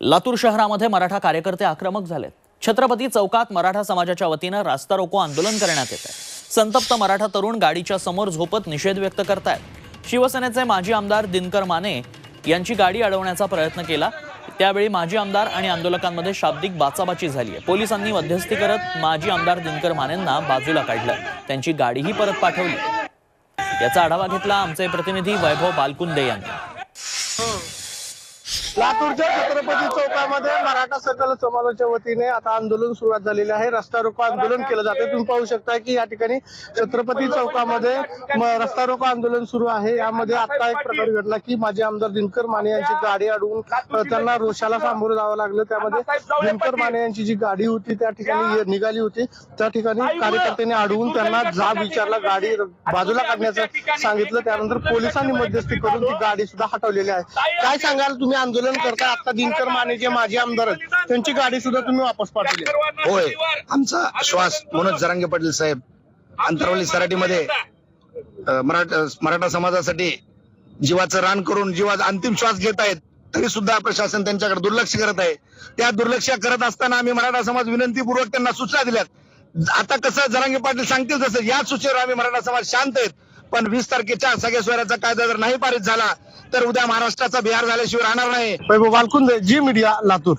लातूर शहरामध्ये मराठा कार्यकर्ते आक्रमक झालेत. छत्रपती चौकात मराठा समाजाच्या वतीनं रास्ता रोको आंदोलन करण्यात येत आहे संतप्त मराठा तरुण गाडीच्या समोर झोपत निषेध व्यक्त करतायत. शिवसेनेचे माजी आमदार दिनकर माने यांची गाडी अडवण्याचा प्रयत्न केला. त्यावेळी माजी आमदार आणि आंदोलकांमध्ये शाब्दिक बाचाबाची झाली आहे. पोलिसांनी मध्यस्थी करत माजी आमदार दिनकर मानेंना बाजूला काढलं. त्यांची गाडीही परत पाठवली. याचा आढावा घेतला आमचे प्रतिनिधी वैभव बालकुंदे यांनी. हो. लातूरच्या छत्रपती चौकामध्ये मराठा सकल समाजाच्या वतीने आता आंदोलन सुरुवात झालेले आहे. रस्ता रोको आंदोलन केलं जाते तुम्ही पाहू शकता की या ठिकाणी छत्रपती चौकामध्ये रस्ता रोको आंदोलन सुरू आहे. यामध्ये आता एक प्रकार घडला की माजी आमदार दिनकर माने यांची गाडी अडवून त्यांना रोषाला सामोरं जावं लागलं. त्यामध्ये दिनकर माने यांची जी गाडी होती त्या ठिकाणी निघाली होती. त्या ठिकाणी कार्यकर्त्यांनी अडवून त्यांना जाब विचारला गाडी बाजूला काढण्याचं सांगितलं. त्यानंतर पोलिसांनी मध्यस्थी करून ती गाडी सुद्धा हटवलेली आहे. काय सांगाल तुम्ही आंदोलन करता आता दिनकर माने जे माजी आमदार आहेत त्यांची गाडी सुद्धा तुम्ही वापस पाठवली. होय. आमचा श्वास मनोज जरांगे पाटील साहेब अंतरवली सराटीमध्ये मराठा मराठा समाजासाठी जीवाचं रान करून जीवाचा अंतिम श्वास घेत आहेत तरी सुद्धा प्रशासन त्यांच्याकडे दुर्लक्ष करत आहे. त्या दुर्लक्ष करत असताना आम्ही मराठा समाज विनंतीपूर्वक त्यांना सूचना दिल्यात. आता कसं जरांगे पाटील सांगतील तसं या सूचनेवर आम्ही मराठा समाज शांत आहेत. पण वीस तारखेच्या सगळ्या स्वराचा कायदा जर नाही पारित झाला तर उद्या महाराष्ट्राचा बिहार झाल्याशिवाय राहणार नाही. वैभव वालकुंद जी मीडिया लातूर.